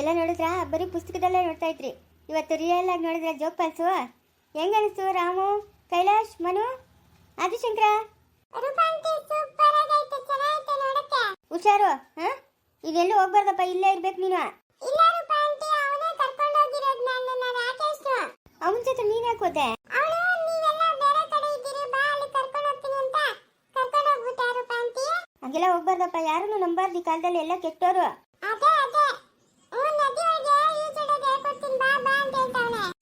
ಎಲ್ಲ ನೋಡಿದ್ರ? ಬರೀ ಪುಸ್ತಕದಲ್ಲೇ ನೋಡ್ತಾ ಇದ್ರಿ. ಇವತ್ತು ರಿಯಲ್ ಆಗಿ ನೋಡಿದ್ರೆ ಜೋಗ್ ಪಲ್ಸು? ಹೆಂಗ ಅನಿಸ್ತು ರಾಮು? ಕೈಲಾಶ್? ಮನು? ಆದಿಶಂಕರ? ಹುಷಾರು ಹಾ? ಇದೆಲ್ಲೂ ಹೋಗ್ಬಾರ್ದಪ್ಪ ಇಲ್ಲೇ ಇರ್ಬೇಕು ನೀನು. ಅವನ ಜೊತೆ ನೀನ್ ಯಾಕೆ ಹೋದೆ? ಹಂಗೆಲ್ಲ ಹೋಗ್ಬಾರ್ದಪ್ಪ ಯಾರನ್ನು ನಂಬಾರ್ದು ಈ ಕಾಲದಲ್ಲಿ ಎಲ್ಲ ಕೆಟ್ಟೋರು.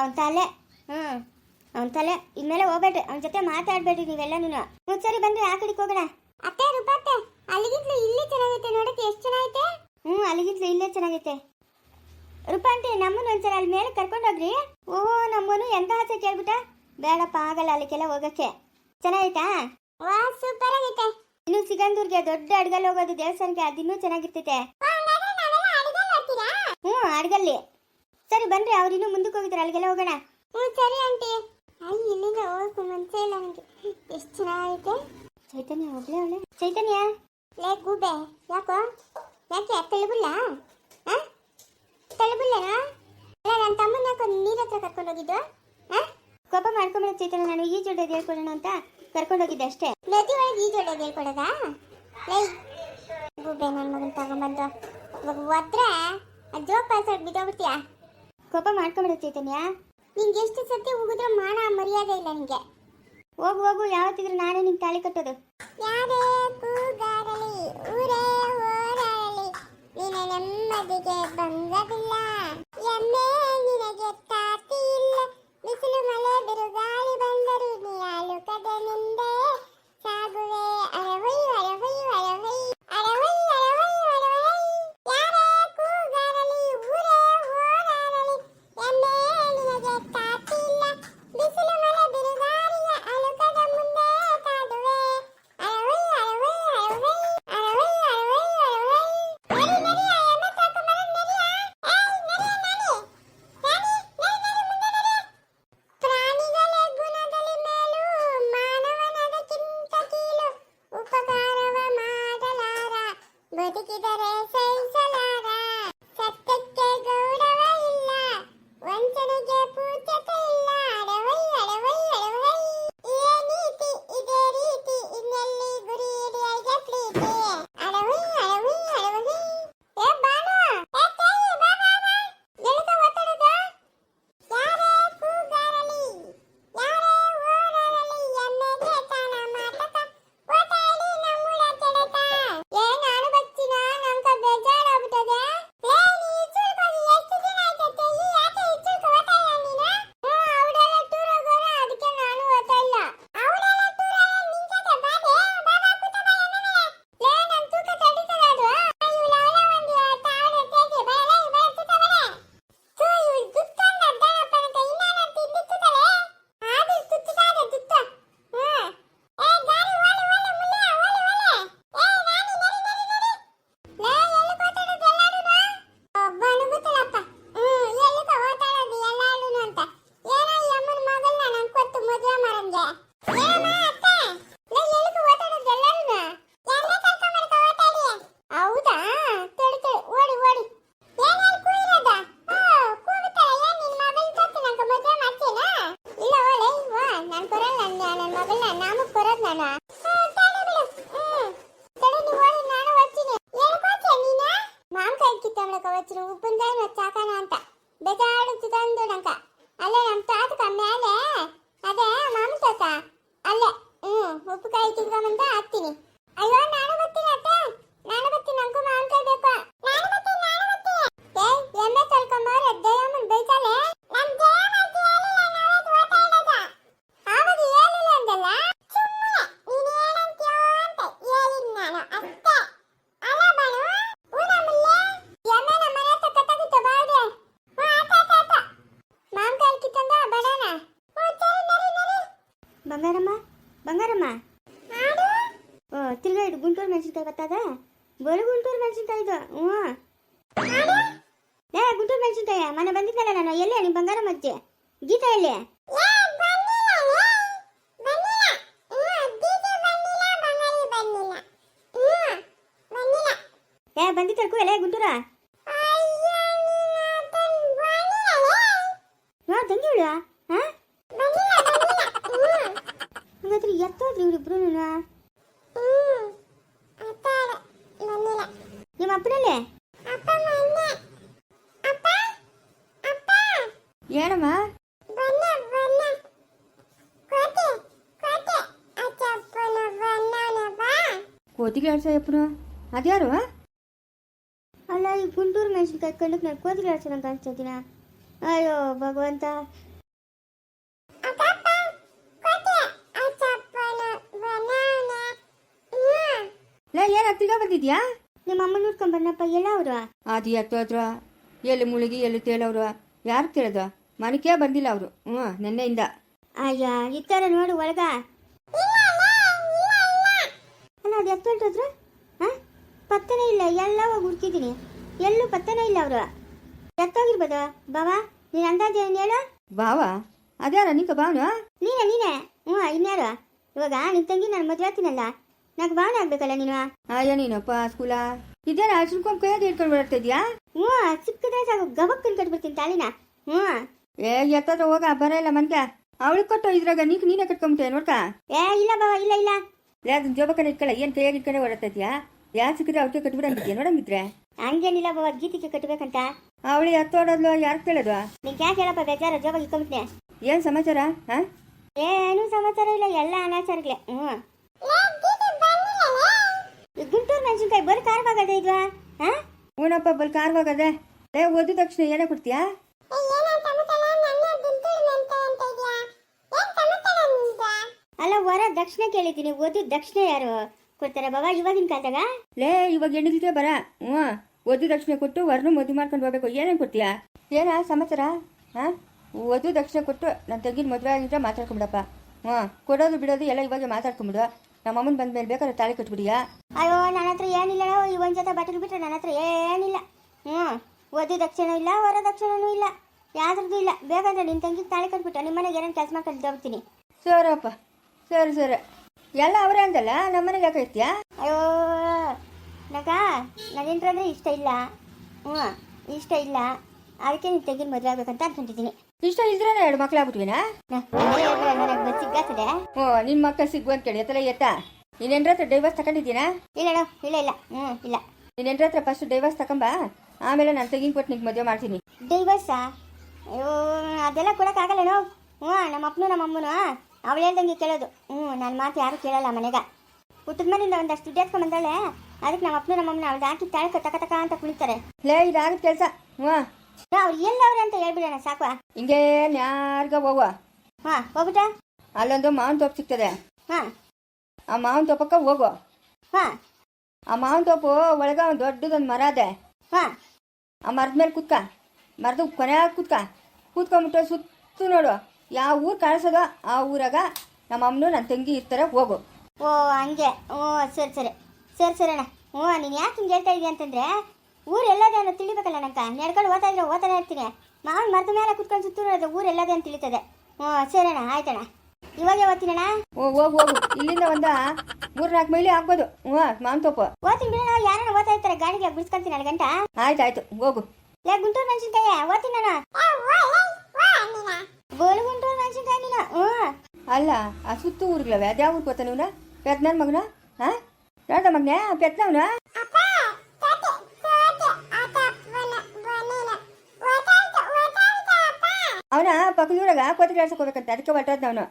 ಅವನ ತಲೆ. ಹ್ಞೂ ಅವನ ತಲೆ. ಇನ್ಮೇಲೆ ಹೋಗ್ಬೇಡ್ರಿ. ಅವನ ಜೊತೆ ಮಾತಾಡ್ಬೇಡ್ರಿ ನೀವೆಲ್ಲ ನೀನು. ಹ್ಞೂ ಸರಿ ಬಂದ್ರೆ ಆ ಕಡೆಗೆ ಹೋಗೋಣ. ಅತ್ತೆ ರೂಪತ್ತೆ ಅಲ್ಲಿಗಿಂತಲೂ ಇಲ್ಲೇ ಚೆನ್ನಾಗೈತೆ ನೋಡಕ್ಕೆ. ಎಷ್ಟು ಚೆನ್ನಾಗೈತೆ? ಹ್ಞೂ ಅಲ್ಲಿಗಿಂತಲೂ ಇಲ್ಲೇ ಚೆನ್ನಾಗೈತೆ. ರೂಪಾಂಟಿ ನಮ್ಮನ್ನು ಒಂದ್ಸಲ ಅಲ್ಲಿ ಮೇಲೆ ಕರ್ಕೊಂಡೋಗ್ರಿ ಓಹೋ ನಮ್ಮನು ಎಂತ ಆಸೆ ಕೇಳ್ಬಿಟ್ಟ? ಬೇಡಪ್ಪ ಆಗಲ್ಲ ಅಲ್ಲಿಗೆಲ್ಲ ಹೋಗಕ್ಕೆ. ಚೆನ್ನಾಗೈತಾ? ವಾ ಸೂಪರ್ ಆಗೈತೆ. ಇನ್ನು ಸಿಗಂದೂರ್ಗೆ ದೊಡ್ಡ ಅಡ್ಗಲ್ಲಿ ಹೋಗೋದು ದೇವಸ್ಥಾನಕ್ಕೆ ಅದಿನ್ನೂ ಚೆನ್ನಾಗಿರ್ತೈತೆ. ಹ್ಞೂ ಅಡ್ಗಲ್ಲಿ. ಸರಿ ಬನ್ರಿ ಅವ್ರು ಇನ್ನೂ ಮುಂದಕ್ಕೆ ಹೋಗಿದ್ರು ಅಲ್ಲಿಗೆಲ್ಲ ಹೋಗೋಣ. ಹ್ಞೂ ಸರಿ ಆಂಟಿ. ಅಲ್ಲಿ ಇಲ್ಲಿಂದ ಹೋಗಕ್ಕೆ ಮನ್ಸೇ ಇಲ್ಲ ನನಗೆ. ಎಷ್ಟು ಚೆನ್ನಾಗೈತೆ. ಚೈತನ್ಯ ಒಬ್ಳೆ ಅವಳೆ. ಚೈತನ್ಯ. ಲೇ ಗೂಬೆ ಯಾಕೋ? ಯಾಕೆ ತಳ್ಬಿಲ್ಲ? ಹಾಂ? ತಳ್ಬಿಲ್ಲನಾ? ಅಲ್ಲ ನನ್ನ ತಮ್ಮನ ಯಾಕೋ ನೀರ ಹತ್ರ ಕರ್ಕೊಂಡು ಹೋಗಿದ್ದು? ಹಾ? ಕೋಪ ಮಾಡ್ಕೊಂಬಿಡ ಚೈತನ್ಯ ನಾನು ಈ ಈಜೊಡೆದು ಹೇಳ್ಕೊಡೋಣ ಅಂತ ಕರ್ಕೊಂಡು ಹೋಗಿದ್ದೆ ಅಷ್ಟೇ. ನದಿ ಒಳಗೆ ಈಜೊಡೆದು ಹೇಳ್ಕೊಡೋದಾ ಲೈ ಗೂಬೆ ನನ್ನ ಮಗನ ತಗೊಂಬಂದು. ಇವಾಗ ಒದ್ರೆ ಜೋಗ್ ಪಾಸ್ ಬಿದ್ದೋಗ್ಬಿಡ್ತೀಯಾ? ಕೋಪ ಮಾಡ್ಕೊಂಬಿಡ ಚೈತನ್ಯ. ನಿಂಗೆ ಎಷ್ಟು ಸತಿ ಹೋಗಿದ್ರೆ ಮಾನ ಮರ್ಯಾದೆ ಇಲ್ಲ ನಿಂಗೆ. ಹೋಗು ಹೋಗು ಯಾವತ್ತಿದ್ರು ನಾನೇ ನಿಂಗೆ ತಾಳಿ ಕಟ್ಟೋದು. ಯಾರೇ ಕೂಗಾರಲಿ ಊರೇ ಹೋರಾಡಲಿ ನಿನ್ನ ನೆಮ್ಮದಿಗೆ ಬಂದದಿಲ್ಲ ಮಾಂಕಾಯಿ ಕಿತ್ತಂಬಳಕ వచ్చిన ಉಪ್ಪಿನಕಾಯಿ ನಚ್ಚಾಕಣ ಅಂತ ಬೇಜಾಡುತ್ತು ತಂದು ನಂಕ ಅಲ್ಲೇ ನಮ್ಮ ತಾತಕ ಮೇಲೆ ಅದೇ ಮಾಮ ತಾತ ಅಲ್ಲೇ ಹ್ಮ್ ಉಪ್ಪುಕಾಯಿ ಕಿತ್ಕೊಂಬಂದ ಹತ್ತೀನಿ ಅಯ್ಯೋ ನಾನು ಬರ್ತೀನಿ ಅತ್ತೆ ನಾನು ಬರ್ತೀನಿ ನಂಗೂ ಮಾವಿನಕಾಯಿ ಬೇಕು ನಾನು ಬರ್ತೀನಿ ನಾನು ಬರ್ತೀನಿ ಏಯ್ ಎಮ್ಮೆ ತೊಳ್ಕೊಂಬವ್ರೆ ದಯಮ್ಮನ್ ಬೈತಾಳೆ ನನ್ ದಯಮ್ಮನ್ ಇದು ಗುಂಟೂರು ಮೆಣಸಿನ್ಕಾಯಿ ಗೊತ್ತಾದ? ಬರೀ ಗುಂಟೂರು ಮೆಣಸಿನ್ಕಾಯಿ ಇದು. ಹ್ಞೂ. ಏ ಗುಂಟೂರು ಮೆಣಸಿನ್ಕಾಯ ಮನೆ ಬಂದಿದ್ದಲ್ಲ ನಾನು. ಎಲ್ಲಿ? ನಿಮ್ಮ ಬಂಗಾರ ಮಜ್ಜೆ ಗೀತಾ ಎಲ್ಲಿ? ಏ ಬಂದಿದ್ದಕ್ಕೂ ಎಲ್ಲೇ ಗುಂಟೂರ? ಹಾಂ ತಂಗಿವಳ ಹಾಂ? ಹಂಗಾದ್ರೆ ಎತ್ತೋದ್ರಿ ಇವ್ರಿಬ್ರು ನಿಮ್ಮ ಅಪ್ಪನಲ್ಲೇ? ಏನಮ್ಮ? ಕೋತಿಗೆ ಹೇಳ್ಸಯ್ಯಪ್ಪನು ಅದ್ಯಾರು? ಅಲ್ಲ ಈ ಗುಂಟೂರು ಮೆಣಸಿನ್ಕಾಯಿ ಕಂಡಕ್ಕೆ ನಾನು ಕೋತಿಗೆ ಹೇಳ್ಸೋಣ ಕಾಣಿಸ್ತಾ ಇದ್ದೀನ? ಅಯ್ಯೋ ಭಗವಂತ. ಲೇ ಏನು ಹತ್ತಿರ ಬಂದಿದ್ಯಾ? ನಿಮ್ಮ ಅಮ್ಮ ನೋಡ್ಕೊಂಡ್ ಬನ್ನಪ್ಪ ಎಲ್ಲ ಅವ್ರು. ಅದು ಎತ್ತೋದ್ರ ಎಲ್ಲಿ ಮುಳುಗಿ ಎಲ್ಲಿ ತೇಲವ್ರು ಯಾರು ತಿಳಿದ? ಮನಕೇ ಬಂದಿಲ್ಲ ಅವರು. ಹ್ಞೂ ನೆನ್ನೆಯಿಂದ. ಅಯ್ಯ ಇತ್ತಾರ ನೋಡು ಒಳಗ. ಅಲ್ಲ ಅದು ಎತ್ತೊಳ್ಟೋದ್ರು ಹಾಂ? ಪತ್ತನೇ ಇಲ್ಲ ಎಲ್ಲ ಹೋಗಿ ಹುಡ್ಕಿದ್ದೀನಿ. ಎಲ್ಲೂ ಪತ್ತನೇ ಇಲ್ಲ ಅವರು. ಎತ್ತೋಗಿರ್ಬೋದು. ಬಾವಾ ನೀನು ಅಂದಾಜು ಏನು ಹೇಳು? ಬಾವ? ಅದ್ಯಾರ ನಿಂಕ ಬಾವನು ನೀನೇ ನೀನೇ. ಹ್ಞೂ ಇನ್ಯಾರು? ಇವಾಗ ನಿನ್ನ ತಂಗಿ ನಾನು ಮದುವೆ ಆಗ್ತೀನಲ್ಲ ನಂಗೆ ಬಾಣ ಆಗ್ಬೇಕಲ್ಲ ನೀನು? ಅಯ್ಯ ನೀನಪ್ಪ ಸ್ಕೂಲ. ಇದೇನ ಸುಳ್ಕೊಂಡ್ ಕೈಯಾಗ ಹಿಡ್ಕೊಂಡು ಬರ್ತಿದ್ಯಾ ಹ್ಞೂ ಸಿಕ್ಕಿದ್ರೆ ಸಾಕು ಗಬಕ್ಕನ್ ಕಟ್ಬಿಡ್ತೀನಿ ತಾಲಿನ ಹ್ಞೂ. ಏ ಎತ್ತ ಹೋಗ ಬರ ಇಲ್ಲ ಮನ್ಕ ಅವಳಿಗೆ ಕೊಟ್ಟು ಇದ್ರಾಗ ನೀಕ್ ನೀನೇ ಕಟ್ಕೊಂಬಿಟ್ಟೆ ನೋಡ್ಕ? ಏ ಇಲ್ಲ ಬಾವ ಇಲ್ಲ ಇಲ್ಲ. ಲೇ ಅದನ್ನ ಜೋಬಕ್ಕನ ಇಟ್ಕೊಳ್ಳ ಏನ್ ಕೈಯಾಗ ಇಟ್ಕೊಂಡೆ ಹೊರತಾ ಇದೀಯಾ ಯಾರು ಸಿಕ್ಕಿದ್ರೆ ಅವಕ್ಕೆ ಕಟ್ಬಿಡಂಗಿದ್ಯಾ ನೋಡಂಗಿದ್ರೆ ಹಂಗೇನಿಲ್ಲ ಬಾವ ಗೀತಿಗೆ ಕಟ್ಬೇಕಂತ. ಅವಳಿ ಹತ್ತೋಡೋದ್ಲು ಯಾರು ಕೇಳೋದು? ನಿಂಗೆ ಯಾಕೆ ಹೇಳಪ್ಪ ಬೇಜಾರ ಜೋಬಾಗಿ ಇಟ್ಕೊಂಬಿಟ್ನೆ? ಏನ್ ಸಮಾಚಾರ ಹಾ ಏನು ಸಮಾಚಾರ ಇಲ್ಲ ಎಲ್ಲ ಅನಾಚಾರಗಳೇ. ಹ್ಞೂ. ಗುಂಟೂರು ಮೆಣಸಿನ್ಕಾಯಿ ಬರೀ ಖಾರವಾಗದೆ ಇದ್ವಾ? ಹಾ ಹೂನಪ್ಪ ಬಲ್ ಕಾರ್ವಾಗದೆ ಲೇ ಓದಿದ ತಕ್ಷಣ ಏನೇ ಕೊಡ್ತೀಯಾ? ಅಲ್ಲ ವರ ದಕ್ಷಿಣ ಕೇಳಿದ್ದೀನಿ. ಓದಿದ ದಕ್ಷಿಣ ಯಾರು ಕೊಡ್ತಾರ ಬಾಬಾ ಇವಾಗಿನ ಕಾಲದಾಗ? ಲೇ ಇವಾಗ ಹೆಣ್ಣಿಗೆ ಬರ. ಹ್ಞೂ ಓದಿ ದಕ್ಷಿಣ ಕೊಟ್ಟು ವರನು ಮದುವೆ ಮಾಡ್ಕೊಂಡು ಹೋಗ್ಬೇಕು. ಏನೇನು ಕೊಡ್ತೀಯಾ? ಏನ ಸಮಾಚಾರ? ಹಾ? ಓದು ದಕ್ಷಿಣ ಕೊಟ್ಟು ನನ್ನ ತಂಗಿನ ಮದುವೆ ಆಗಿದ್ರೆ ಮಾತಾಡ್ಕೊಂಬಿಡಪ್ಪ. ಹ್ಞೂ ಕೊಡೋದು ಬಿಡೋದು ಎಲ್ಲ ಇವಾಗ ಮಾತಾಡ್ಕೊಂಬಿಡು. ನಮ್ಮ ಅಮ್ಮನ ಬಂದ ಮೇಲೆ ಬೇಕಾದ್ರೆ ತಾಳಿ ಕಟ್ಬಿಡಿಯಾ? ಅಯ್ಯೋ ನನ್ನ ಹತ್ರ ಏನಿಲ್ಲ ಈ ಒಂದ್ ಜೊತೆ ಬಟ್ಟಲು ಬಿಟ್ರೆ ನನ್ನ ಹತ್ರ ಏನಿಲ್ಲ. ಹ್ಞೂ ಓದಿ ದಕ್ಷಿಣ ಇಲ್ಲ ಹೊರ ದಕ್ಷಿಣನೂ ಇಲ್ಲ ಯಾವ್ದ್ರದ್ದು ಇಲ್ಲ. ಬೇಕಂದ್ರೆ ನಿನ್ನ ತಂಗಿ ತಾಳಿ ಕಟ್ಬಿಟ್ಟು ನಿಮ್ಮ ಮನೆಗೆ ಏನೇನು ಕೆಲಸ ಮಾಡ್ಕೊಂಡು ಹೋಗ್ತೀನಿ. ಸರಪ್ಪ ಸರಿ ಸರಿ. ಎಲ್ಲ ಅವರೇ ಅಂದಲ್ಲ ನಮ್ಮ ಮನೆಗೆ ಯಾಕೆ ಇರ್ತೀಯಾ ಅಯ್ಯೋ ನಗ ನನ್ನಿಂದ್ರೆ ಇಷ್ಟ ಇಲ್ಲ. ಹ್ಞೂ ಇಷ್ಟ ಇಲ್ಲ. ಅದಕ್ಕೆ ನೀನು ತೆಗಿನ ಮದುವೆ ಆಗ್ಬೇಕಂತ ಅನ್ಕೊಂಡಿದ್ದೀನಿ. ಇಷ್ಟ ಇಲ್ದ್ರೆ ಎರಡು ಮಕ್ಳಾಗ್ಬಿಟ್ವಿನಾ? ಸಿಗ್ಗಾತದೆ. ಹ್ಞೂ ನಿನ್ನ ಮಕ್ಕ ಸಿಗುವ ಅಂತ ಕೇಳಿ ಎತ್ತಲ ಎತ್ತ. ನೀನೇನ್ರ ಹತ್ರ ಡೈವರ್ಸ್ ತಗೊಂಡಿದ್ದೀನಾ ಇಲ್ಲ ಇಲ್ಲ ಇಲ್ಲ. ಹ್ಞೂ ಇಲ್ಲ. ನೀನೇನ್ರ ಹತ್ರ ಫಸ್ಟ್ ಡೈವರ್ಸ್ ತಕೊಂಬ? ಆಮೇಲೆ ನಾನು ತೆಗಿನ್ ಕೊಟ್ಟು ನಿಂಗೆ ಮದುವೆ ಮಾಡ್ತೀನಿ. ಡೈವರ್ಸಾ ಅಯ್ಯೋ ಅದೆಲ್ಲ ಕೊಡೋಕ್ಕಾಗಲ್ಲೇನೋ ಹ್ಞೂ ನಮ್ಮ ಅಪ್ಪನು ನಮ್ಮ ಅಮ್ಮನು ಅವಳು ಹೇಳ್ದಂಗೆ ಕೇಳೋದು. ಹ್ಞೂ ನನ್ನ ಮಾತು ಯಾರು ಕೇಳಲ್ಲ ಮನೆಗ. ಹುಟ್ಟದ ಮನೆಯಿಂದ ಒಂದಷ್ಟು ದುಡ್ಡು ಎತ್ಕೊಂಡ್ ಬಂದಾಳೆ. ಅದಕ್ಕೆ ನಮ್ಮ ಅಪ್ಪನು ನಮ್ಮ ಅಮ್ಮನ ಅವಳು ಹಾಕಿ ತಾಳೆ ತಕ ತಕ ಅಂತ ಕುಳಿತಾರೆ ಲೇ ಇದಾಗ ಕೆಲಸ. ಹ್ಞೂ ಅವ್ರು ಎಲ್ಲವ್ರೆ ಅಂತ ಹೇಳ್ಬಿಡೋಣ ಸಾಕು. ಹಿಂಗೆ ನ್ಯಾರ್ಗ ಹೋಗುವ. ಹಾ ಹೋಗ್ಬಿಟ್ಟ? ಅಲ್ಲೊಂದು ಮಾವಿನ ತೋಪು ಸಿಗ್ತದೆ. ಹಾ. ಆ ಮಾವಿನ ತೋಪಕ್ಕ ಹೋಗು. ಹಾ. ಆ ಮಾವಿನ ತೋಪು ಒಳಗ ಒಂದು ದೊಡ್ಡದೊಂದು ಮರ ಅದೆ ಹಾ. ಆ ಮರದ ಮೇಲೆ ಕುತ್ಕ. ಮರದ ಕೊನೆ ಕುತ್ಕ. ಕೂತ್ಕೊಂಬಿಟ್ಟು ಸುತ್ತು ನೋಡು. ಯಾವ ಊರು ಕಾಣಿಸೋದೋ ಆ ಊರಾಗ ನಮ್ಮ ಅಮ್ಮನು ನನ್ನ ತಂಗಿ ಇರ್ತಾರೆ ಹೋಗು. ಓ ಹಂಗೆ. ಓ ಸರಿ ಸರಿ. ಸರಿ ಸರಿ ಅಣ್ಣ. ಓ ನೀನು ಯಾಕೆ ಹಿಂಗೆ ಹೇಳ್ತಾ ಇದೀಯ ಅಂತಂದ್ರೆ ಊರು ಎಲ್ಲದೆ ಅನ್ನೋ ತಿಳಿಬೇಕಲ್ಲ ನಂಗೆ ನಡ್ಕೊಂಡು ಓದ್ತಾ ಇದ್ರೆ ಓದ್ತಾನೆ ಇರ್ತೀನಿ. ಮಾವನ ಮರದ ಮೇಲೆ ಕುತ್ಕೊಂಡು ಸುತ್ತೂರು ಅದು ಊರು ಎಲ್ಲದೆ ಅಂತ ತಿಳಿತದೆ. ಹ್ಞೂ ಸರಿ ಅಣ್ಣ ಆಯ್ತಣ್ಣ ಇವಾಗೆ ಓದ್ತೀನಣ್ಣ ಓ ಹೋಗು ಹೋಗು. ಇಲ್ಲಿಂದ ಒಂದು ಮೂರ್ ನಾಲ್ಕು ಮೈಲಿ ಆಗ್ಬೋದು. ಹ್ಞೂ ಮಾವನ್ ತೋಪು. ಓದ್ತೀನಿ ಬಿಡೋಣ ಯಾರು ಓದ್ತಾ ಇರ್ತಾರೆ ಗಾಡಿಗೆ ಬಿಡಿಸ್ಕೊಂತೀನಿ ಎರಡು ಗಂಟ. ಆಯ್ತು ಆಯ್ತು ಹೋಗು. ಲೇ ಗುಂಟೂರು ಮೆಣಸಿನ್ಕಾಯಿ ಓದ್ತೀನಿ ನಾನು. ಬೋಲು ಗುಂಟೂರು ಮೆಣಸಿನ್ಕಾಯಿ ನೀನು. ಹ್ಞೂ. ಅಲ್ಲ ಆ ಸುತ್ತು ಊರುಗಳವೆ ಅದ್ಯಾವ ಊರಿಗೆ ಗೊತ್ತಾ ಇವನ? ಪೆದ್ನನ್ ಮಗನ? ಹಾಂ? ನೋಡ ಮಗನೇ? ಪೆದ್ನವನ? ಪಕ್ಕದೂರಾಗ ಕೋತಿ ಕೆಲ್ಸಕ್ಕೆ ಹೋಗ್ಬೇಕಂತ ಅದಕ್ಕೆ ಹೊಟ್ಟೋದ್ ಅವನು.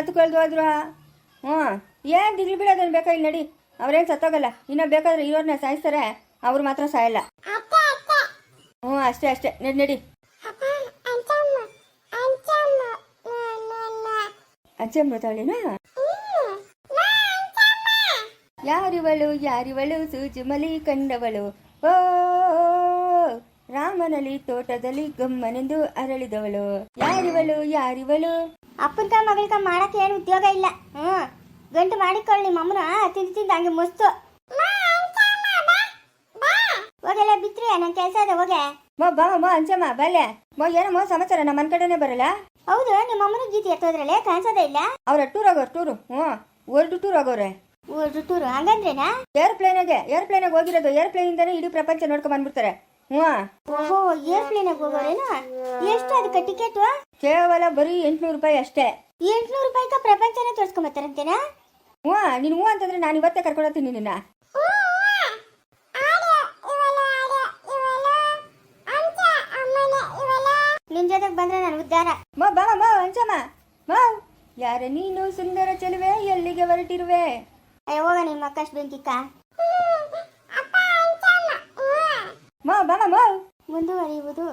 ಅದು ಕಳೆದು ಹೋದ್ರು? ಹ್ಞೂ. ಏನು ದಿಗ್ಲು ಬಿಡೋದನ್ನು ಬೇಕಾ ಇಲ್ಲಿ ನಡಿ. ಅವ್ರೇನು ಸತ್ತೋಗಲ್ಲ. ಇನ್ನೂ ಬೇಕಾದ್ರೆ ಇವ್ರನ್ನ ಸಾಯಿಸ್ತಾರೆ. ಅವ್ರು ಮಾತ್ರ ಸಾಯಲ್ಲ. ಹ್ಞೂ, ಅಷ್ಟೇ ಅಷ್ಟೇ. ನಡಿ ನಡಿ. ಅಚ್ಚಮ್ಮತಾಳೇನಾ ಯಾರಿವಳು ಯಾರಿವಳು ಸೂಜುಮಲಿ ಕಂಡವಳು ಓ ರಾಮನಲ್ಲಿ ತೋಟದಲ್ಲಿ ಗಮ್ಮನೆಂದು ಅರಳಿದವಳು. ಯಾರಿವಳು ಯಾರಿವಳು? ಅಪ್ಪನ್ಕ ಮಗಳ್ಕ ಮಾಡಕ್ಕೆ ಏನು ಉದ್ಯೋಗ ಇಲ್ಲ. ಹ್ಮ್. ಗಂಟು ಮಾಡಿಕೊಳ್ಳಿ ಮಮ್ಮನ ಅಮ್ಮನ ತಿಂದು ತಿಂದು ಹಂಗೆ ಮಸ್ತು. ಹೋಗೆಲ್ಲ ಬಿತ್ರಿ ನನ್ ಕೆಲಸ ಅದ ಹೋಗೆ. ಮೋ ಬಾ ಮೋ ಅಂಚಮ್ಮ ಬಲ್ಲೆ. ಮೋ ಏನಮ್ಮೋ ಸಮಾಚಾರ ನಮ್ಮ ಕಡೆನೆ ಬರಲ್ಲ? ಹೌದು ನಿಮ್ಮ ಅಮ್ಮನ ಗೀತೆ ಎತ್ತೋದ್ರಲ್ಲೇ ಕಾಣಿಸೋದೇ ಇಲ್ಲ? ಅವ್ರ ಟೂರ್ ಆಗೋರು ಟೂರು. ಹ್ಞೂ. ವರ್ಲ್ಡ್ ಟೂರ್ ಆಗೋರೆ ಟೂರು ಹಂಗಂದ್ರೇನಾ? ಏರ್ಪ್ಲೇನಾಗೆ ಏರ್ಪ್ಲೇನಾಗ ಹೋಗಿರೋದು. ಏರ್ಪ್ಲೇನಿಂದನೇ ಇಡೀ ಪ್ರಪಂಚ ನೋಡ್ಕೊಂಡ್ ಬಂದ್ಬಿಡ್ತಾರೆ. ಹ್ಞೂ. ಓಹೋ ಏರ್ಪ್ಲೇನಾಗ ಹೋಗೋರೇನು? ಎಷ್ಟು ಅದಕ್ಕೆ ಟಿಕೆಟ್ ಕೇವಲ ಬರೀ ಎಂಟ್ನೂರು ರೂಪಾಯಿ ಅಷ್ಟೇ. ಎಂಟ್ನೂರು ರೂಪಾಯಿಗೆ ಪ್ರಪಂಚನ ತೋರಿಸ್ಕೊಂಬತ್ತಾರಂತೇನಾ? ಹ್ಞೂ ನೀನು ಹ್ಞೂ ಅಂತಂದ್ರೆ ನಾನು ಇವತ್ತೇ ಕರ್ಕೊಳತ್ತೀನಿ ನಿನ್ನ ನಿನ್ ಜೊತೆಗೆ ಬಂದ್ರೆ ನಾನು ಉದ್ದಾರ. ಮಾ ಬಾ ಮಾ ಅಂಚಮ್ಮ. ಮಾ ಯಾರ ನೀನು ಸುಂದರ ಚೆಲುವೆ ಎಲ್ಲಿಗೆ ಹೊರಟಿರುವೆ? ಅಯ್ಯೋ ಹೋಗ ನಿಮ್ಮ ಅಕ್ಕಷ್ಟು ಬೆಂಕಿಕ್ಕ. ಮಾ ಬಾ ಮಾ ಮುಂದುವರಿಯುವುದು.